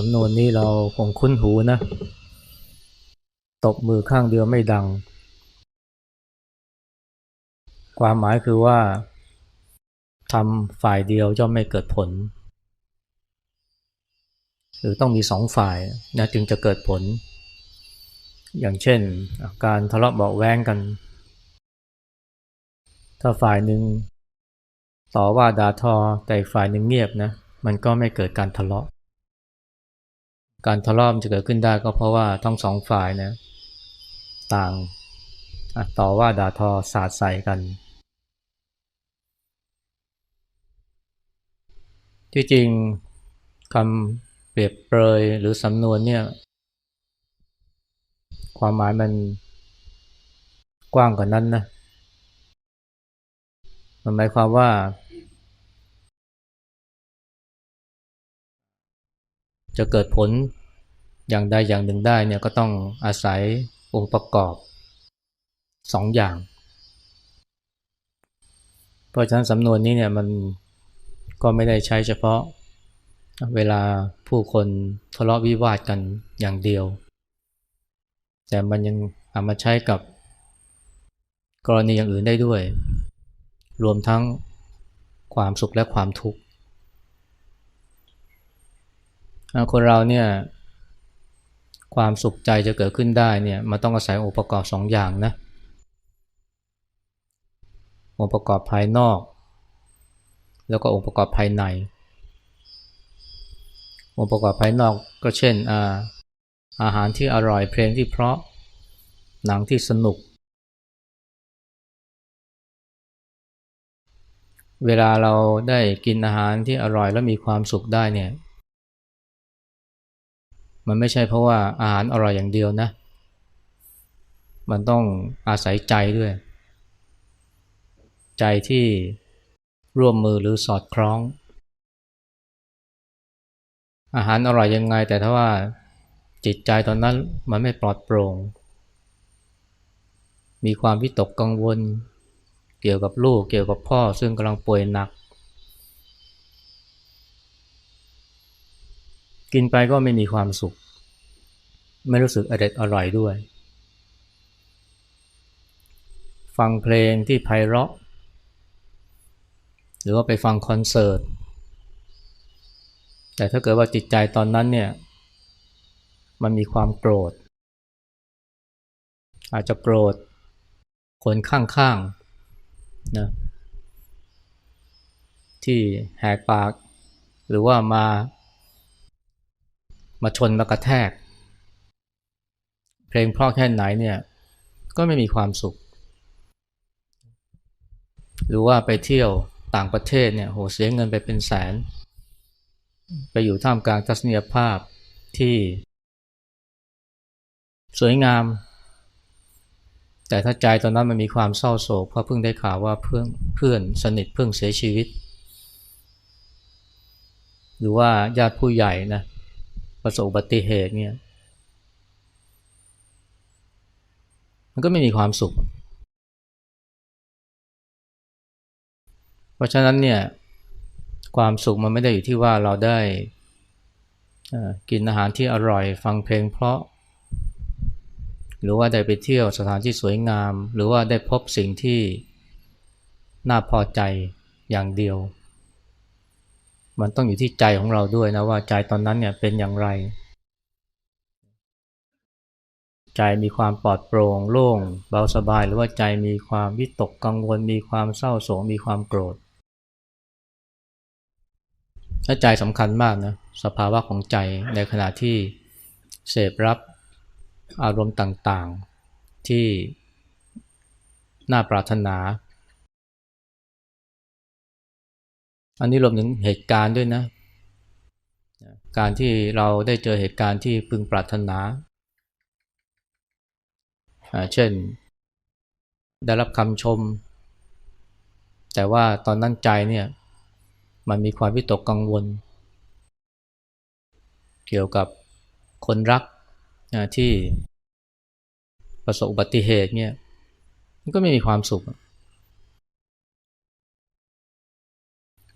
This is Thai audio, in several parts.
สำนวนนี้เราคงคุ้นหูนะ ตบมือข้างเดียวไม่ดัง ความหมายคือว่าทำฝ่ายเดียวย่อมไม่เกิดผล หรือต้องมีสองฝ่ายนะจึงจะเกิดผล อย่างเช่น การทะเลาะเบาแว้งกัน ถ้าฝ่ายหนึ่งต่อว่าด่าทอแต่ฝ่ายหนึ่งเงียบนะ มันก็ไม่เกิดการทะเลาะ การทะเลาะมันจะเกิดขึ้นได้ก็เพราะว่าทั้งสองฝ่ายนะต่างต่อว่าด่าทอสาดใส่กัน ที่จริงคำเปรียบเปรยหรือสำนวนเนี่ย ความหมายมันกว้างกว่านั้นนะมันหมายความว่า จะเกิดผล อย่างใดอย่างหนึ่งได้เนี่ยก็ต้องอาศัยองค์ประกอบสองอย่าง เพราะฉะนั้นสำนวนนี้เนี่ยมันก็ไม่ได้ใช้เฉพาะเวลาผู้คนทะเลาะวิวาทกันอย่างเดียว แต่มันยังเอามาใช้กับกรณีอย่างอื่นได้ด้วย รวมทั้งความสุขและความทุกข์คนเราเนี่ย ความสุขใจจะเกิดขึ้นได้เนี่ยมันต้องอาศัยองค์ประกอบสองอย่างนะองค์ประกอบภายนอก แล้วก็องค์ประกอบภายใน องค์ประกอบภายนอกก็เช่นอาอาหารที่อร่อยเพลงที่เพราะหนังที่สนุก เวลาเราได้กินอาหารที่อร่อยแล้วมีความสุขได้เนี่ย มันไม่ใช่เพราะว่าอาหารอร่อยอย่างเดียวนะ มันต้องอาศัยใจด้วย ใจที่ร่วมมือหรือสอดคล้อง อาหารอร่อยยังไง แต่ถ้าว่าจิตใจตอนนั้นมันไม่ปลอดโปร่ง มีความวิตกกังวล เกี่ยวกับลูกเกี่ยวกับพ่อซึ่งกำลังป่วยหนัก กินไปก็ไม่มีความสุข ไม่รู้สึกอร่อยอร่อยด้วย ฟังเพลงที่ไพเราะ หรือว่าไปฟังคอนเสิร์ต แต่ถ้าเกิดว่าจิตใจตอนนั้นเนี่ยมันมีความโกรธ อาจจะโกรธคนข้างๆนะที่แหกปาก หรือว่ามา มาชนมากระแทก เพลงเพราะแค่ไหนเนี่ยก็ไม่มีความสุข หรือว่าไปเที่ยวต่างประเทศเนี่ยโหเสียเงินไปเป็นแสน ไปอยู่ท่ามกลางทัศนียภาพที่ สวยงาม แต่ถ้าใจตอนนั้นมันมีความเศร้าโศกเพราะเพิ่งได้ข่าวว่าเพื่อนเพื่อนสนิทเพิ่งเสียชีวิต หรือว่าญาติผู้ใหญ่นะ ประสบอุบัติเหตุเนี่ยมันก็ไม่มีความสุข เพราะฉะนั้นเนี่ยความสุขมันไม่ได้อยู่ที่ว่าเราได้กินอาหารที่อร่อยฟังเพลงเพราะ หรือว่าได้ไปเที่ยวสถานที่สวยงาม หรือว่าได้พบสิ่งที่น่าพอใจอย่างเดียว มันต้องอยู่ที่ใจของเราด้วยนะว่าใจตอนนั้นเนี่ยเป็นอย่างไร ใจมีความปลอดโปร่งโล่ง เบาสบายหรือว่าใจมีความวิตกกังวล มีความเศร้าโศกมีความโกรธถ้าใจสำคัญมากนะสภาวะของใจในขณะที่เสพรับอารมณ์ต่างๆที่น่าปรารถนา อันนี้รวมถึงเหตุการณ์ด้วยนะ การที่เราได้เจอเหตุการณ์ที่พึงปรารถนา เช่น ได้รับคำชม แต่ว่าตอนนั้นใจเนี่ย มันมีความวิตกกังวล เกี่ยวกับคนรักที่ประสบอุบัติเหตุเนี่ย มันก็ไม่มีความสุข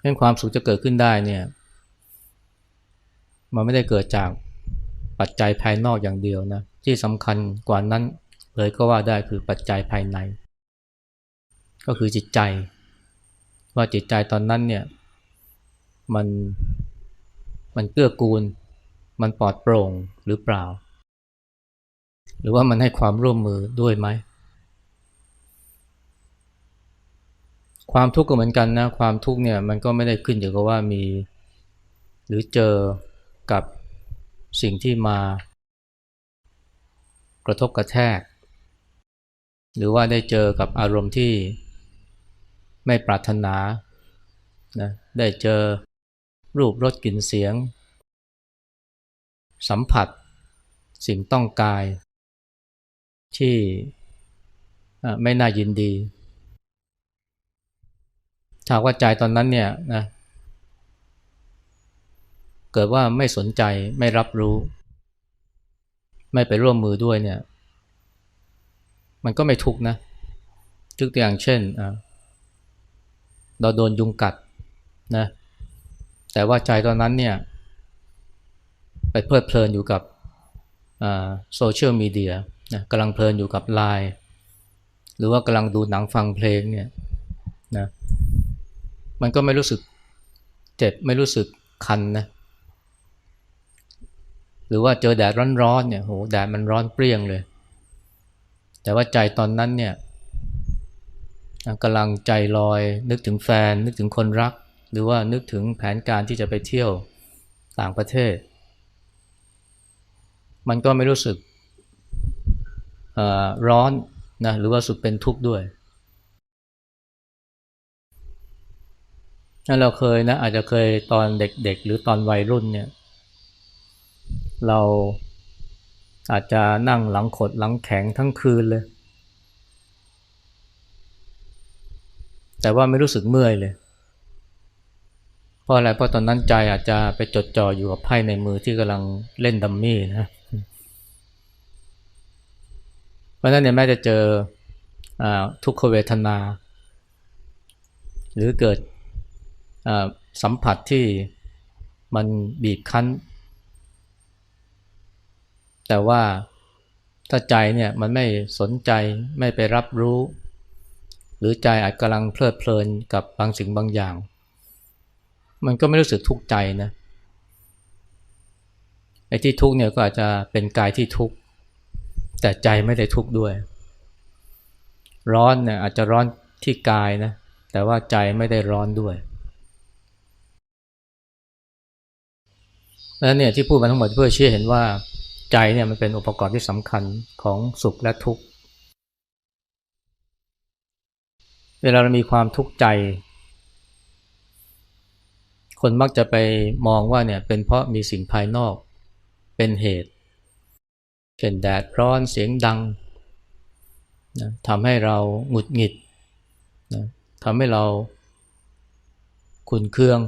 เรื่องความสุขจะเกิดขึ้นได้เนี่ย มันไม่ได้เกิดจากปัจจัยภายนอกอย่างเดียวนะ ที่สำคัญกว่านั้นเลยก็ว่าได้คือปัจจัยภายใน ก็คือจิตใจ ว่าจิตใจตอนนั้นเนี่ย มันมันเกื้อกูล มันปลอดโปร่งหรือเปล่า หรือว่ามันให้ความร่วมมือด้วยไหม ความทุกข์ก็เหมือนกันนะ ความทุกข์เนี่ยมันก็ไม่ได้ขึ้นอยู่กับว่ามี หรือเจอกับสิ่งที่มา กระทบกระแทก หรือว่าได้เจอกับอารมณ์ที่ไม่ปรารถนานะได้เจอรูปรสกลิ่นเสียง สัมผัส สิ่งต้องกาย ที่ไม่น่ายินดี ถ้าว่าใจตอนนั้นเนี่ยนะเกิดว่าไม่สนใจไม่รับรู้ ไม่ไปร่วมมือด้วยเนี่ย มันก็ไม่ทุกนะยกตัวอย่างเช่นเราโดนยุงกัดนะแต่ว่าใจตอนนั้นเนี่ยไปเพลิดเพลินอยู่กับโซเชียลมีเดียนะกำลังเพลินอยู่กับไลน์หรือว่ากำลังดูหนังฟังเพลงเนี่ย มันก็ไม่รู้สึกเจ็บไม่รู้สึกคันนะหรือว่าเจอแดดร้อนๆเนี่ยโหแดดมันร้อนเปรี้ยงเลย แต่ว่าใจตอนนั้นเนี่ยกำลังใจลอย นึกถึงแฟน นึกถึงคนรัก หรือว่านึกถึงแผนการที่จะไปเที่ยวต่างประเทศ มันก็ไม่รู้สึกร้อนนะหรือว่าสุดเป็นทุกข์ด้วย เราเคยนะอาจจะเคยตอนเด็กๆ หรือตอนวัยรุ่นเนี่ย เราอาจจะนั่งหลังขดหลังแข็งทั้งคืนเลย แต่ว่าไม่รู้สึกเมื่อยเลยเพราะอะไรเพราะตอนนั้นใจอาจจะไปจดจ่ออยู่กับไพ่ในมือที่กำลังเล่นดัมมี่นะเพราะนั้นเนี่ยแม้จะเจออทุกขเวทนา หรือเกิด สัมผัสที่มันบีบคั้น แต่ว่าถ้าใจเนี่ยมันไม่สนใจไม่ไปรับรู้ หรือใจอาจกำลังเพลิดเพลินกับบางสิ่งบางอย่าง มันก็ไม่รู้สึกทุกข์ใจนะไอ้ที่ทุกข์เนี่ยก็อาจจะเป็นกายที่ทุกข์แต่ใจไม่ได้ทุกข์ด้วย ร้อนเนี่ยอาจจะร้อนที่กายนะแต่ว่าใจไม่ได้ร้อนด้วย แล้วเนี่ยที่พูดมาทั้งหมดเพื่อเชื่อเห็นว่าใจเนี่ยมันเป็นองค์ประกอบที่สำคัญของสุขและทุกข์ เวลาเรามีความทุกข์ใจ คนมักจะไปมองว่าเนี่ยเป็นเพราะมีสิ่งภายนอกเป็นเหตุ เช่นแดดร้อนเสียงดังนะทำให้เราหงุดหงิดนะทำให้เราขุนเคือง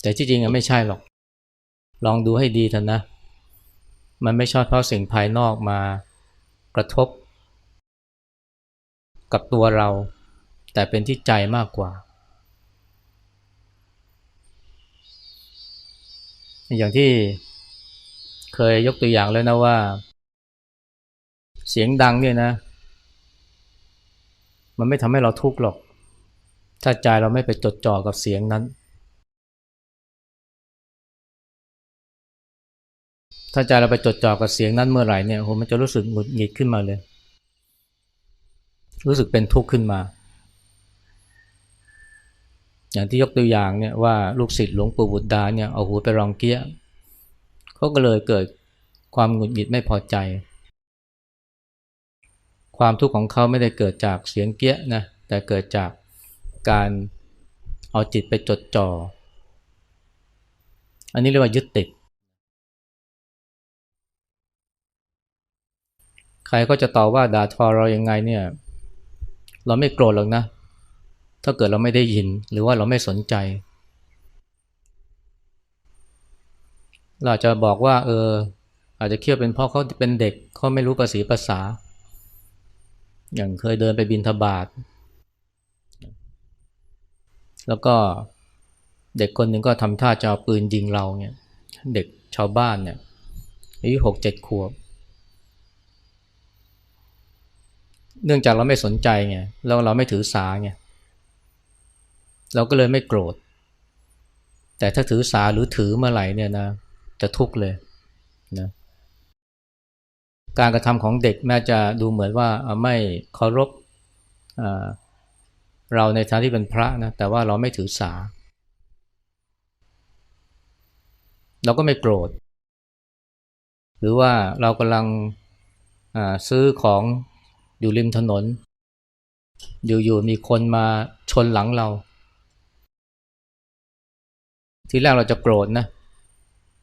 แต่ที่จริงไม่ใช่หรอก ลองดูให้ดีเถอะนะ มันไม่ชอบเพราะสิ่งภายนอกมากระทบ กับตัวเรา แต่เป็นที่ใจมากกว่า อย่างที่เคยยกตัวอย่างแล้วนะว่า เสียงดังเนี่ยนะ มันไม่ทำให้เราทุกข์หรอก ถ้าใจเราไม่ไปจดจ่อกับเสียงนั้น ถ้าใจเราไปจดจ่อกับเสียงนั้นเมื่อไหร่เนี่ยโหมันจะรู้สึกหงุดหงิดขึ้นมาเลย รู้สึกเป็นทุกข์ขึ้นมา อย่างที่ยกตัวอย่างเนี่ยว่าลูกศิษย์หลวงปู่บุตรดาเนี่ยเอาหูไปรองเกี้ยเขาก็เลยเกิดความหงุดหงิดไม่พอใจ ความทุกข์ของเขาไม่ได้เกิดจากเสียงเกี้ยนะแต่เกิดจากการเอาจิตไปจดจ่อ อันนี้เรียกว่ายึดติด ใครก็จะต่อว่าด่าทอเรายังไงเนี่ย เราไม่โกรธหรอกนะ ถ้าเกิดเราไม่ได้ยินหรือว่าเราไม่สนใจ เราจะบอกว่า เออ อาจจะเคี่ยวเป็นเพราะเขาเป็นเด็กเขาไม่รู้ภาษีภาษา อย่างเคยเดินไปบินทบาทแล้วก็เด็กคนหนึ่งก็ทำท่าจะเอาปืนยิงเราเนี่ย เด็กชาวบ้านเนี่ยอายุหกเจ็ดขวบ เนื่องจากเราไม่สนใจไงแล้วเราไม่ถือสาไงเราก็เลยไม่โกรธ แต่ถ้าถือสาหรือถือเมื่อไหร่เนี่ยนะจะทุกข์เลยนะการกระทำของเด็กแม้จะดูเหมือนว่าไม่เคารพเราในฐานะที่เป็นพระนะแต่ว่าเราไม่ถือสา เราก็ไม่โกรธ หรือว่าเรากำลังซื้อของ อยู่ริมถนน อยู่ๆมีคนมาชนหลังเรา ทีแรกเราจะโกรธนะ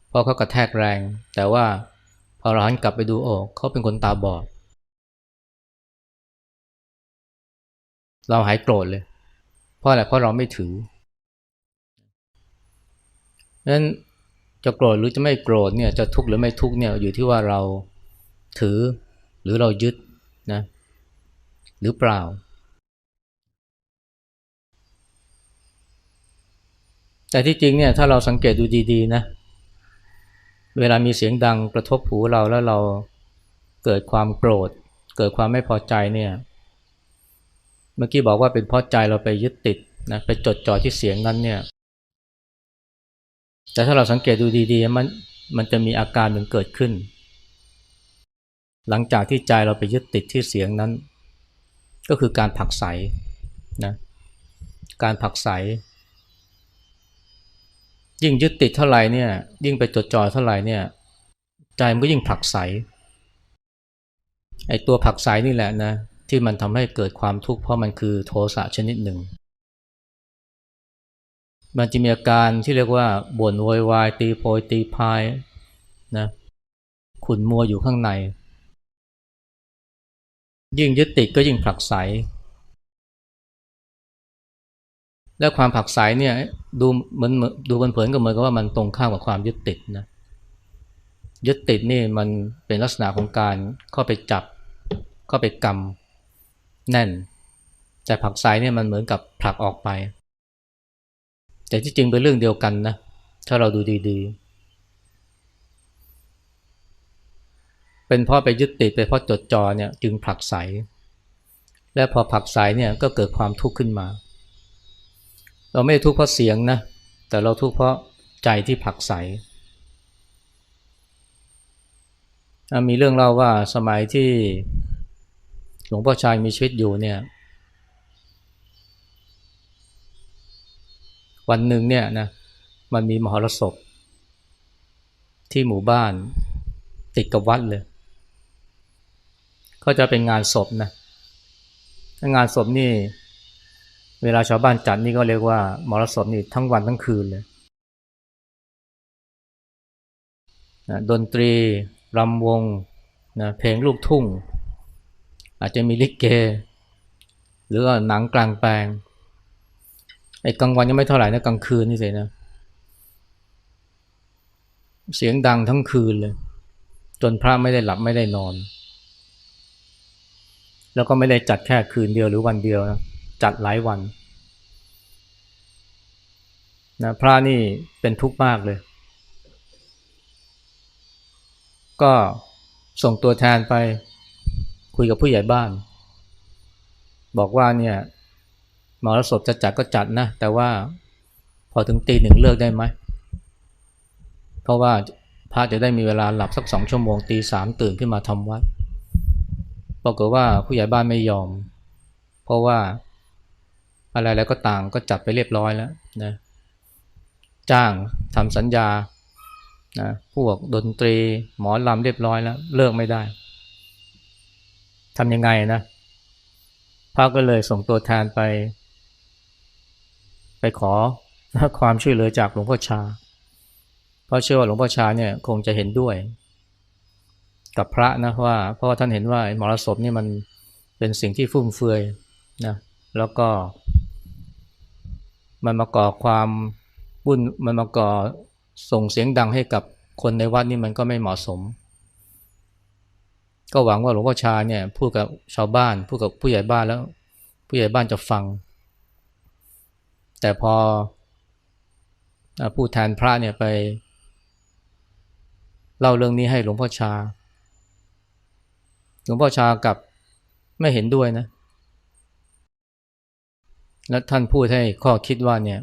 เพราะเขากระแทกแรง แต่ว่าพอเราหันกลับไปดูโอ้เขาเป็นคนตาบอด เราหายโกรธเลย เพราะอะไรเพราะเราไม่ถือนั้นจะโกรธหรือจะไม่โกรธเนี่ยจะทุกข์หรือไม่ทุกข์เนี่ยอยู่ที่ว่าเราถือหรือเรายึดนะ หรือเปล่า แต่ที่จริงเนี่ยถ้าเราสังเกตดูดีๆนะ เวลามีเสียงดังกระทบหูเราแล้วเราเกิดความโกรธ เกิดความไม่พอใจเนี่ย เมื่อกี้บอกว่าเป็นเพราะใจเราไปยึดติดนะไปจดจ่อที่เสียงนั้นเนี่ย แต่ถ้าเราสังเกตดูดีๆมันมันจะมีอาการหนึ่งเกิดขึ้น หลังจากที่ใจเราไปยึดติดที่เสียงนั้น ก็คือการผักใสนะการผักใส ยิ่งยึดติดเท่าไหร่เนี่ยยิ่งไปจดจ่อเท่าไหร่เนี่ยใจมันก็ยิ่งผักไสไอตัวผักไสนี่แหละนะที่มันทำให้เกิดความทุกข์เพราะมันคือโทสะชนิดหนึ่ง มันจะมีอาการที่เรียกว่าบ่นโวยวายตีโพยตีพายนะขุนมัวอยู่ข้างใน ยิ่งยึดติดก็ยิ่งผลักไส และความผักใสเนี่ยดูเหมือนดูเผินๆก็เหมือนกับว่ามันตรงข้ามกับความยึดติดนะยึดติดนี่มันเป็นลักษณะของการเข้าไปจับเข้าไปกำแน่น แต่ผักใสเนี่ยมันเหมือนกับผลักออกไป แต่ที่จริงเป็นเรื่องเดียวกันนะถ้าเราดูดีๆ เป็นเพราะไปยึดติดไปเพราะจดจ่อเนี่ยจึงผลักใสและพอผลักใสเนี่ยก็เกิดความทุกข์ขึ้นมา เราไม่ทุกข์เพราะเสียงนะแต่เราทุกข์เพราะใจที่ผลักใสมีเรื่องเล่าว่าสมัยที่หลวงพ่อชายมีชีวิตอยู่เนี่ย วันหนึ่งเนี่ยนะมันมีมหรสพที่หมู่บ้านติดกับวัดเลย ก็จะเป็นงานศพนะงานศพนี่ เวลาชาวบ้านจัดนี่ก็เรียกว่ามรสพนี่ทั้งวันทั้งคืนเลยนะดนตรีรำวงนะเพลงลูกทุ่ง อาจจะมีลิเก หรือว่าหนังกลางแปลงไอ้กลางวันยังไม่เท่าไหร่นะกลางคืนนี่สินะ เสียงดังทั้งคืนเลย จนพระไม่ได้หลับไม่ได้นอน แล้วก็ไม่ได้จัดแค่คืนเดียวหรือวันเดียวนะจัดหลายวันนะพระนี่เป็นทุกข์มากเลย ก็ส่งตัวแทนไปคุยกับผู้ใหญ่บ้าน บอกว่าเนี่ยมรสพจะจัดก็จัดนะ แต่ว่าพอถึงตีหนึ่งเลิกได้ไหม เพราะว่าพระจะได้มีเวลาหลับสักสองชั่วโมงตีสามตื่นขึ้นมาทำวัด ปรากฏว่าผู้ใหญ่บ้านไม่ยอม เพราะว่าอะไรแล้วก็ต่างก็จัดไปเรียบร้อยแล้วนะจ้างทำสัญญานะพวกดนตรีหมอลำเรียบร้อยแล้ว เลิกไม่ได้ทำยังไงนะพระก็เลยส่งตัวแทนไป ไปขอความช่วยเหลือจากหลวงพ่อชา เพราะเชื่อว่าหลวงพ่อชาเนี่ยคงจะเห็นด้วย กับพระนะว่า เพราะว่าท่านเห็นว่ามรสพนี่มันเป็นสิ่งที่ฟุ่มเฟือยนะแล้วก็ มันมาก่อความบุญมันมาก่อส่งเสียงดังให้กับคนในวัดนี่มันก็ไม่เหมาะสม ก็หวังว่าหลวงพ่อชาเนี่ยพูดกับชาวบ้านพูดกับผู้ใหญ่บ้านแล้ว ผู้ใหญ่บ้านจะฟัง แต่พอผู้แทนพระเนี่ยไป เล่าเรื่องนี้ให้หลวงพ่อชา หลวงพ่อชากับไม่เห็นด้วยนะ แล้วท่านพูดให้ข้อคิดว่าเนี่ย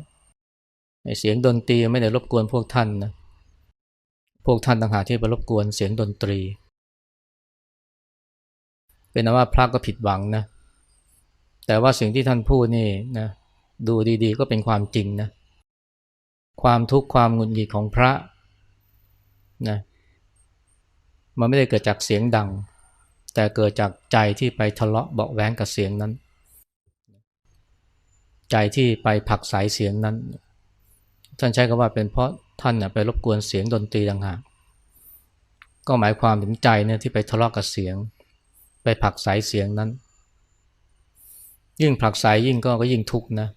เสียงดนตรีไม่ได้รบกวนพวกท่านนะพวกท่านต่างหากที่ไปรบกวนเสียงดนตรี เป็นนว่าพระก็ผิดหวังนะ แต่ว่าสิ่งที่ท่านพูดนี่นะดูดีๆ ก็เป็นความจริงนะ ความทุกข์ความหงุดหงิดของพระนะมันไม่ได้เกิดจากเสียงดัง แต่เกิดจากใจที่ไปทะเลาะเบาแหวงกับเสียงนั้น ใจที่ไปผักสายเสียงนั้น ท่านใช้คำว่าเป็นเพราะท่านไปรบกวนเสียงดนตรีต่างหากก็หมายความถึงใจเนี่ยที่ไปทะเลาะกับเสียง ไปผักสายเสียงนั้น ยิ่งผลักสายยิ่งก็ก็ยิ่งทุกข์นะ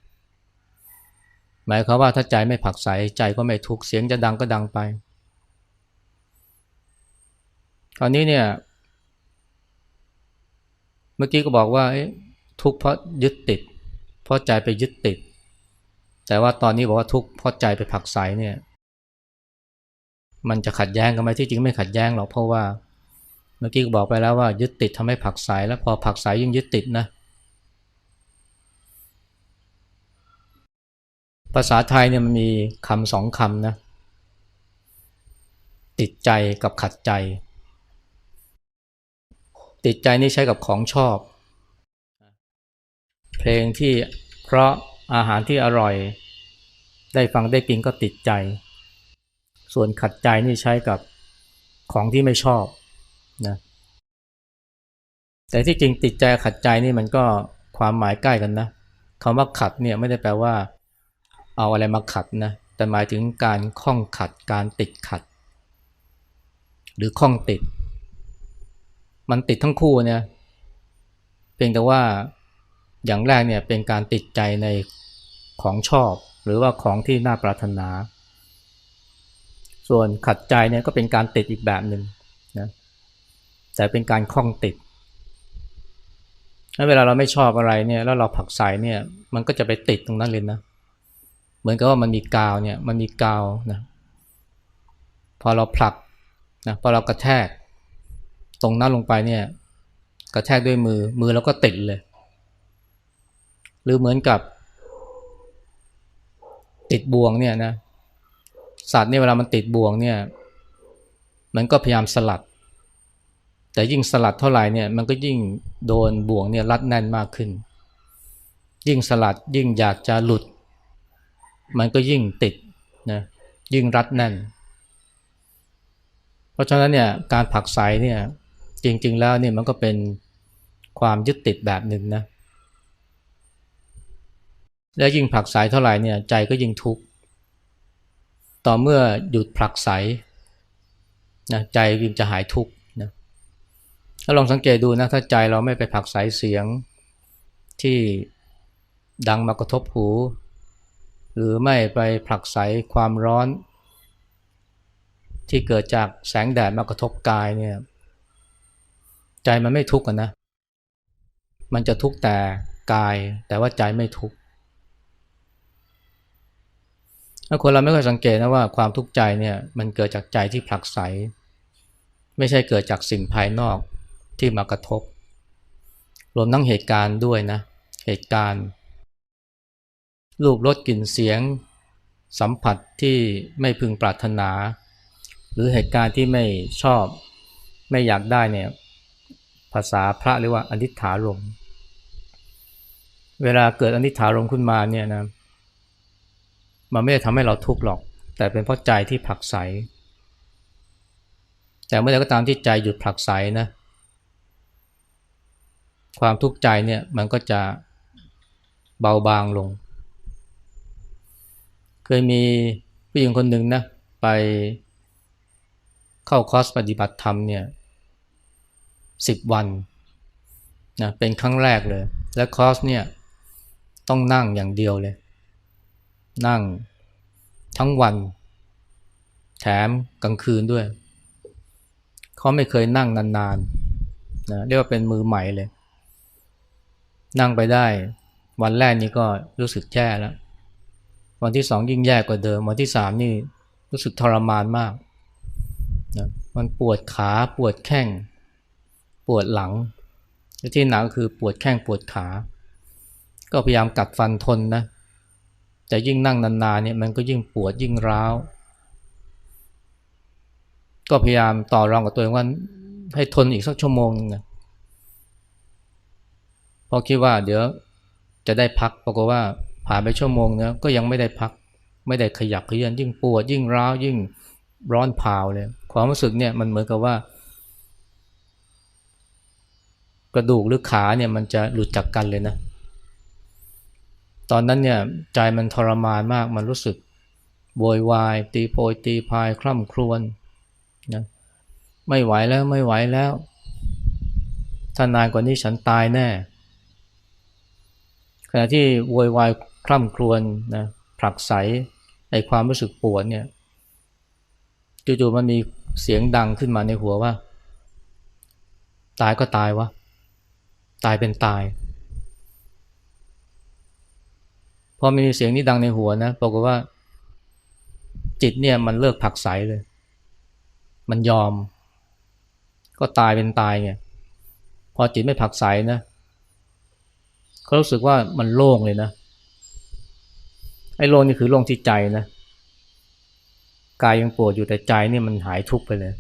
หมายความว่าถ้าใจไม่ผลักสายใจก็ไม่ทุกข์เสียงจะดังก็ดังไป คราวนี้เนี่ย มื่อกี้ก็บอกว่าทุกข์เพราะยึดติด เพราะใจไปยึดติด แต่ว่าตอนนี้บอกว่าทุกข์เพราะใจไปผักใสเนี่ยมันจะขัดแย้งกันไหมที่จริงไม่ขัดแย้งหรอกเพราะว่า เมื่อกี้ก็บอกไปแล้วว่า ยึดติดทำให้ผักสายแล้วพอผักสายยิ่งยึดติดนะภาษาไทยเนี่ยมันมีคำสองคำนะ ติดใจกับขัดใจ ติดใจนี่ใช้กับของชอบ เพลงที่เพราะอาหารที่อร่อย ได้ฟังได้กินก็ติดใจ ส่วนขัดใจนี่ใช้กับของที่ไม่ชอบนะแต่ที่จริงติดใจขัดใจนี่มันก็ความหมายใกล้กันนะคำว่าขัดเนี่ยไม่ได้แปลว่า เอาอะไรมาขัดนะแต่หมายถึงการข้องขัดการติดขัด หรือข้องติด มันติดทั้งคู่เนี่ยเพียงแต่ว่าอย่างแรกเนี่ยเป็นการติดใจในของชอบ หรือว่าของที่น่าปรารถนา ส่วนขัดใจเนี่ยก็เป็นการติดอีกแบบหนึ่งนะแต่เป็นการข้องติดเวลาเราไม่ชอบอะไรเนี่ยแล้วเราผักใส่เนี่ยมันก็จะไปติดตรงนั้นเลยนะเหมือนกับว่ามันมีกาวเนี่ยมันมีกาวนะพอเราผลักนะพอเรากระแทก ตรงนั้นลงไปเนี่ยกระแทกด้วยมือมือเราก็ติดเลย หรือเหมือนกับ ติดบ่วงเนี่ยนะสัตว์เนี่ยเวลามันติดบ่วงเนี่ย มันก็พยายามสลัด แต่ยิ่งสลัดเท่าไหร่เนี่ย มันก็ยิ่งโดนบ่วงเนี่ยรัดแน่นมากขึ้น ยิ่งสลัดยิ่งอยากจะหลุด มันก็ยิ่งติดนะยิ่งรัดแน่น เพราะฉะนั้นเนี่ยการผักใสเนี่ย จริง ๆ แล้วเนี่ยมันก็เป็นความยึดติดแบบหนึ่งนะ และยิ่งผลักสายเท่าไหร่เนี่ยใจก็ยิ่งทุกข์ ต่อเมื่อหยุดผลักสายนะใจยิ่งจะหายทุกข์นะถ้าลองสังเกตดูนะถ้าใจเราไม่ไปผลักสายเสียงที่ดังมากระทบหู หรือไม่ไปผลักไสความร้อน ที่เกิดจากแสงแดดมากระทบกายเนี่ย ใจมันไม่ทุกข์นะ มันจะทุกข์แต่กาย แต่ว่าใจไม่ทุกข์ถ้าคนเราไม่ค่อยสังเกตนะว่าความทุกข์ใจเนี่ยมันเกิดจากใจที่ผลักไส ไม่ใช่เกิดจากสิ่งภายนอกที่มากระทบ รวมทั้งเหตุการณ์ด้วยนะ เหตุการณ์รูปรสกลิ่นเสียง สัมผัสที่ไม่พึงปรารถนา หรือเหตุการณ์ที่ไม่ชอบไม่อยากได้เนี่ย ภาษาพระเรียกว่าอนิถารม เวลาเกิดอนิถารมขึ้นมาเนี่ยนะ มันไม่ได้ทำให้เราทุกข์หรอก แต่เป็นเพราะใจที่ผลักไส แต่เมื่อใดก็ตามที่ใจหยุดผลักไสนะ ความทุกข์ใจเนี่ยมันก็จะเบาบางลง เคยมีผู้หญิงคนหนึ่งนะไปเข้าคอร์สปฏิบัติธรรมเนี่ย สิบวันนะเป็นครั้งแรกเลย และคอร์สเนี่ยต้องนั่งอย่างเดียวเลย นั่งทั้งวัน แถมกลางคืนด้วย เขาไม่เคยนั่งนานๆนะเรียกว่าเป็นมือใหม่เลย นั่งไปได้ วันแรกนี้ก็รู้สึกแย่แล้ว วันที่สองยิ่งแย่กว่าเดิม วันที่สามนี่รู้สึกทรมานมากนะมันปวดขาปวดแข้ง ปวดหลังและที่หนักก็คือปวดแข้งปวดขา ก็พยายามกัดฟันทนนะแต่ยิ่งนั่งนานๆเนี่ยมันก็ยิ่งปวดยิ่งร้าว ก็พยายามต่อรองกับตัวเองว่าให้ทนอีกสักชั่วโมงนึงนะเพราะคิดว่าเดี๋ยวจะได้พักปรากฏว่าผ่านไปชั่วโมงนะก็ยังไม่ได้พัก ไม่ได้ขยับเขยือนยิ่งปวดยิ่งร้าวยิ่งร้อนเผาเลยความรู้สึกเนี่ยมันเหมือนกับว่า กระดูกหรือขาเนี่ยมันจะหลุดจากกันเลยนะ ตอนนั้นเนี่ยใจมันทรมานมากมันรู้สึกโวยวาย ตีโพยตีพายคร่ำครวญนะไม่ไหวแล้วไม่ไหวแล้ว ถ้านานกว่านี้ฉันตายแน่ ขณะที่โวยวายคร่ำครวญนะผลักไสไอความรู้สึกปวดเนี่ยจู่ๆมันมีเสียงดังขึ้นมาในหัวว่า ตายก็ตายวะ ตายเป็นตาย พอมีเสียงนี้ดังในหัวนะปรากฏว่า จิตเนี่ยมันเลิกผักไสเลย มันยอม ก็ตายเป็นตายไงพอจิตไม่ผักไสนะเขารู้สึกว่ามันโล่งเลยนะไอ้โล่งนี่คือโล่งที่ใจนะกายยังปวดอยู่แต่ใจนี่มันหายทุกข์ไปเลย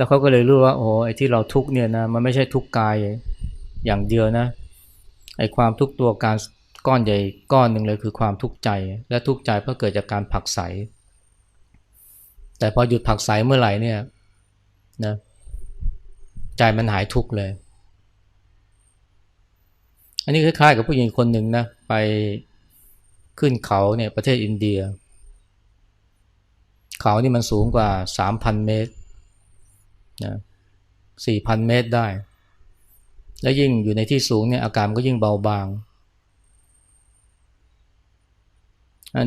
แล้วเขาก็เลยรู้ว่า โอ้ไอ้ที่เราทุกเนี่ยนะมันไม่ใช่ทุกกายอย่างเดียวนะไอ้ความทุกตัวการก้อนใหญ่ก้อนหนึ่งเลยคือความทุกข์ใจ และทุกข์ใจเพราะเกิดจากการผักไสแต่พอหยุดผักไสเมื่อไหร่เนี่ยนะใจมันหายทุกข์เลย อันนี้คล้ายๆกับผู้หญิงคนหนึ่งนะไปขึ้นเขาเนี่ยประเทศอินเดีย เขานี่มันสูงกว่า 3,000 เมตร นะ4,000เมตรได้ และยิ่งอยู่ในที่สูงเนี่ยอากาศก็ยิ่งเบาบาง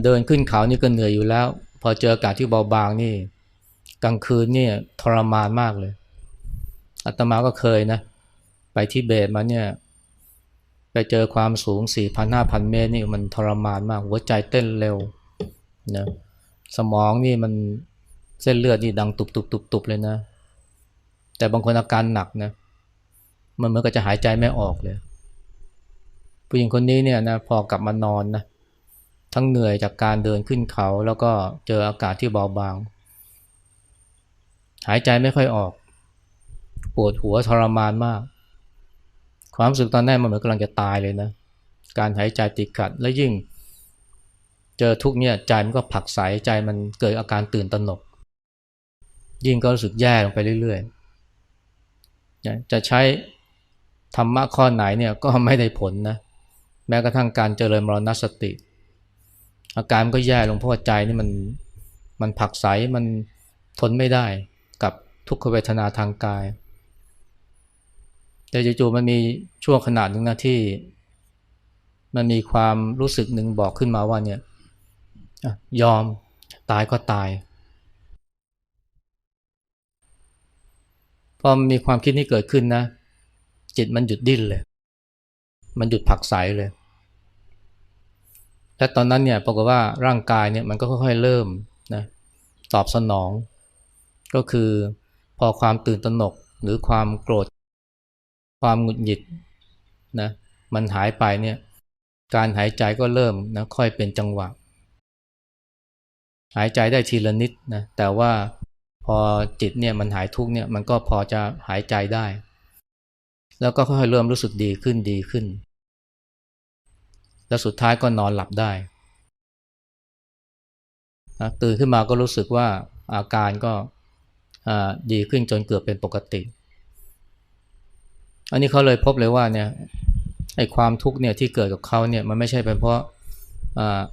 เดินขึ้นเขานี่ก็เหนื่อยอยู่แล้ว พอเจออากาศที่เบาบางนี่กลางคืนนี่ทรมานมากเลยอาตมาก็เคยนะ ไปที่เบตมาเนี่ยไปเจอความสูง 4,000-5,000 เมตรนี่มันทรมานมาก หัวใจเต้นเร็วนะสมองนี่มันเส้นเลือดนี่ดังตุบตุบตุบตุบเลยนะ แต่บางคนอาการหนักนะมันเหมือนกับจะหายใจไม่ออกเลย ผู้หญิงคนนี้เนี่ยนะพอกลับมานอนนะทั้งเหนื่อยจากการเดินขึ้นเขา แล้วก็เจออากาศที่เบาบางหายใจไม่ค่อยออก ปวดหัวทรมานมาก ความรู้สึกตอนแรกมันเหมือนกำลังจะตายเลยนะ การหายใจติดขัดและยิ่ง เจอทุกเนี่ยใจมันก็ผักไสใจมันเกิดอาการตื่นตระหนก ยิ่งก็รู้สึกแย่ลงไปเรื่อยๆ จะใช้ธรรมะข้อไหนเนี่ยก็ไม่ได้ผลนะแม้กระทั่งการเจริญมรณสติ อาการก็แย่ลงเพราะว่าใจนี่มันมันผักใสมันทนไม่ได้กับทุกขเวทนาทางกาย แต่จู่ๆมันมีช่วงขนาดหนึ่งนะที่ มันมีความรู้สึกหนึ่งบอกขึ้นมาว่าเนี่ยยอมตายก็ตาย พอมีความคิดนี้เกิดขึ้นนะ จิตมันหยุดดิ้นเลย มันหยุดผักใสเลย และตอนนั้นเนี่ยปรากฏว่าร่างกายเนี่ยมันก็ค่อยๆเริ่มนะตอบสนอง ก็คือพอความตื่นตระหนกหรือความโกรธ ความหงุดหงิดนะมันหายไปเนี่ยการหายใจก็เริ่มนะค่อยเป็นจังหวะ หายใจได้ทีละนิดนะแต่ว่า พอจิตเนี่ยมันหายทุกเนี่ยมันก็พอจะหายใจได้ แล้วก็ค่อยๆเริ่มรู้สึกดีขึ้นดีขึ้น แล้วสุดท้ายก็นอนหลับได้นะตื่นขึ้นมาก็รู้สึกว่าอาการก็ดีขึ้นจนเกือบเป็นปกติ อันนี้เขาเลยพบเลยว่าเนี่ยไอ้ความทุกข์เนี่ยที่เกิดกับเขาเนี่ยมันไม่ใช่เป็นเพราะ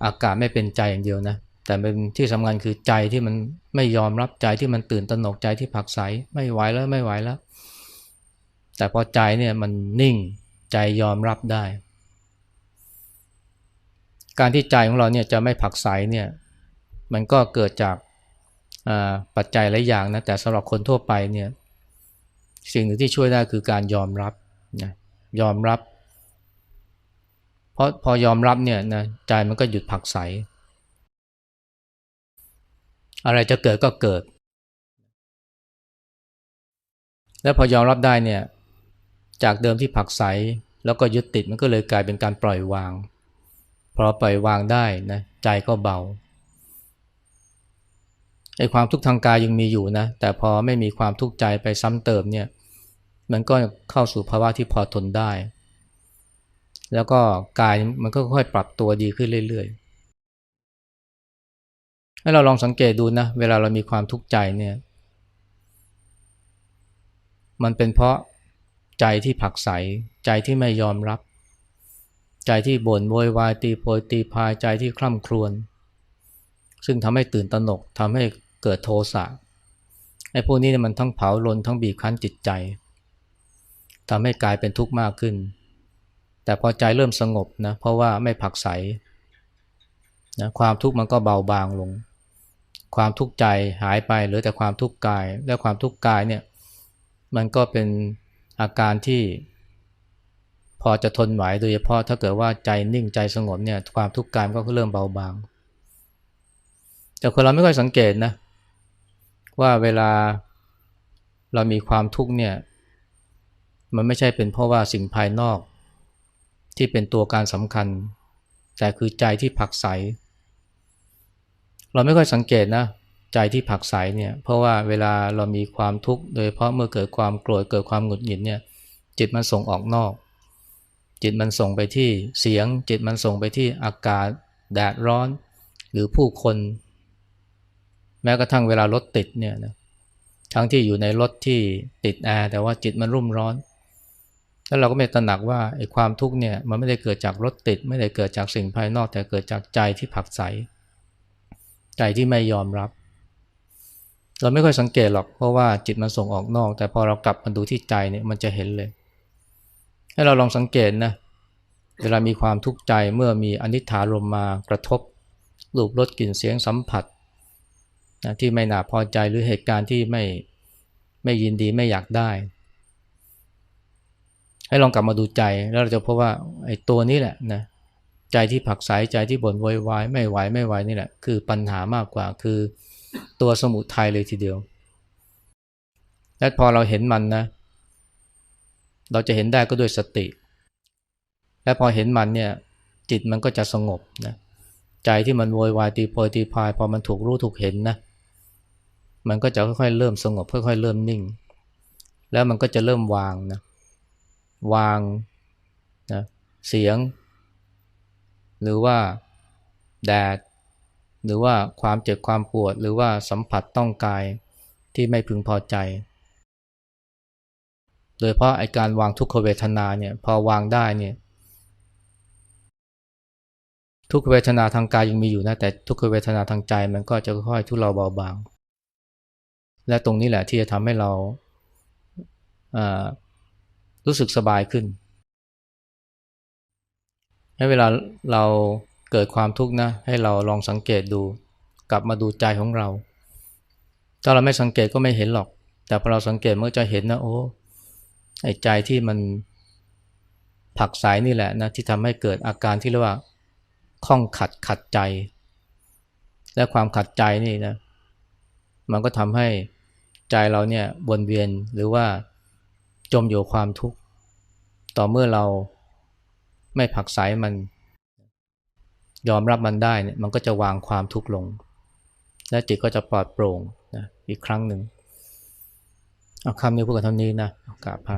อากาศไม่เป็นใจอย่างเดียวนะ แต่เป็นที่สำคัญคือใจที่มันไม่ยอมรับใจที่มันตื่นตระหนกใจที่ผักใสไม่ไหวแล้วไม่ไหวแล้ว แต่พอใจเนี่ยมันนิ่งใจยอมรับได้ การที่ใจของเราเนี่ยจะไม่ผักใสเนี่ยมันก็เกิดจากปัจจัยหลายอย่างนะแต่สำหรับคนทั่วไปเนี่ยสิ่งหนึ่งที่ช่วยได้คือการยอมรับนะยอมรับ เพราะพอยอมรับเนี่ยนะใจมันก็หยุดผักใส อะไรจะเกิดก็เกิด แล้วพอยอมรับได้เนี่ยจากเดิมที่ผักใสแล้วก็ยึดติดมันก็เลยกลายเป็นการปล่อยวาง พอปล่อยวางได้นะใจก็เบาไอ้ความทุกข์ทางกายยังมีอยู่นะ แต่พอไม่มีความทุกข์ใจไปซ้ำเติมเนี่ย มันก็เข้าสู่ภาวะที่พอทนได้ แล้วก็กายมันก็ค่อยปรับตัวดีขึ้นเรื่อยๆ ให้เราลองสังเกตดูนะ เวลาเรามีความทุกข์ใจเนี่ย มันเป็นเพราะใจที่ผักใส ใจที่ไม่ยอมรับ ใจที่บ่นโวยวายตีโพยตีพายใจที่คล่ำครวญซึ่งทำให้ตื่นตระหนกทำให้เกิดโทสะไอ้พวกนี้เนี่ยมันทั้งเผาลนทั้งบีบคั้นจิตใจทำให้กลายเป็นทุกข์มากขึ้น แต่พอใจเริ่มสงบนะเพราะว่าไม่ผักใสนะความทุกข์มันก็เบาบางลง ความทุกข์ใจหายไปเหลือแต่ความทุกข์กาย และความทุกข์กายเนี่ยมันก็เป็นอาการที่พอจะทนไหวโดยเฉพาะถ้าเกิดว่าใจนิ่งใจสงบเนี่ยความทุกข์กายก็เริ่มเบาบาง แต่คนเราไม่ค่อยสังเกตนะว่าเวลาเรามีความทุกข์เนี่ยมันไม่ใช่เป็นเพราะว่าสิ่งภายนอก ที่เป็นตัวการสำคัญ แต่คือใจที่ผักใส เราไม่ค่อยสังเกตนะใจที่ผักใสเนี่ยเพราะว่าเวลาเรามีความทุกข์โดยเพราะเมื่อเกิดความโกรธเกิดความหงุดหงิดเนี่ยจิตมันส่งออกนอก จิตมันส่งไปที่เสียง จิตมันส่งไปที่อากาศแดดร้อน หรือผู้คน แม้กระทั่งเวลารถติดเนี่ยนะทั้งที่อยู่ในรถที่ติดแอร์แต่ว่าจิตมันรุ่มร้อน แล้วเราก็ไม่ตระหนักว่าไอ้ความทุกข์เนี่ยมันไม่ได้เกิดจากรถติด ไม่ได้เกิดจากสิ่งภายนอกแต่เกิดจากใจที่ผักใส ใจที่ไม่ยอมรับ เราไม่ค่อยสังเกตหรอกเพราะว่าจิตมันส่งออกนอก แต่พอเรากลับมาดูที่ใจเนี่ยมันจะเห็นเลย ให้เราลองสังเกตนะเวลามีความทุกข์ใจเมื่อมีอนิจฐารมมากระทบรูปรสกลิ่นเสียงสัมผัสนะที่ไม่น่าพอใจหรือเหตุการณ์ที่ไม่ไม่ยินดีไม่อยากได้ ให้ลองกลับมาดูใจแล้วเราจะพบว่าไอ้ตัวนี้แหละนะ ใจที่ผักใสใจที่บ่นวอยวายไม่ไหวไม่ไหวนี่แหละ คือปัญหามากกว่าคือตัวสมุทัยเลยทีเดียว และพอเราเห็นมันนะ เราจะเห็นได้ก็ด้วยสติ และพอเห็นมันเนี่ย จิตมันก็จะสงบนะใจที่มันโวยวายตีโพยตีพายพอมันถูกรู้ถูกเห็นนะ มันก็จะค่อยๆเริ่มสงบ ค่อยๆเริ่มนิ่ง แล้วมันก็จะเริ่มวางนะวางนะเสียง หรือว่าแดด หรือว่าความเจ็บความปวด หรือว่าสัมผัสต้องกายที่ไม่พึงพอใจ โดยเพราะไอการวางทุกขเวทนาเนี่ยพอวางได้เนี่ยทุกขเวทนาทางกายยังมีอยู่นะแต่ทุกขเวทนาทางใจมันก็จะค่อยๆทุเลาเบาบาง และตรงนี้แหละที่จะทำให้เรารู้สึกสบายขึ้น ให้เวลาเราเกิดความทุกข์นะ ให้เราลองสังเกตดู กลับมาดูใจของเรา ถ้าเราไม่สังเกตก็ไม่เห็นหรอก แต่พอเราสังเกตเมื่อจะเห็นนะโอ้ไอ้ใจที่มันผักสายนี่แหละนะที่ทำให้เกิดอาการที่เรียกว่าข้องขัดขัดใจ และความขัดใจนี่นะมันก็ทำให้ใจเราเนี่ยวนเวียนหรือว่าจมอยู่ความทุกข์ ต่อเมื่อเรา ไม่ผักใสมัน ยอมรับมันได้เนี่ยมันก็จะวางความทุกข์ลง และจิตก็จะปลอดโปร่งนะอีกครั้งหนึ่งเอาคำนี้พูดกันเท่านี้นะกราบพระ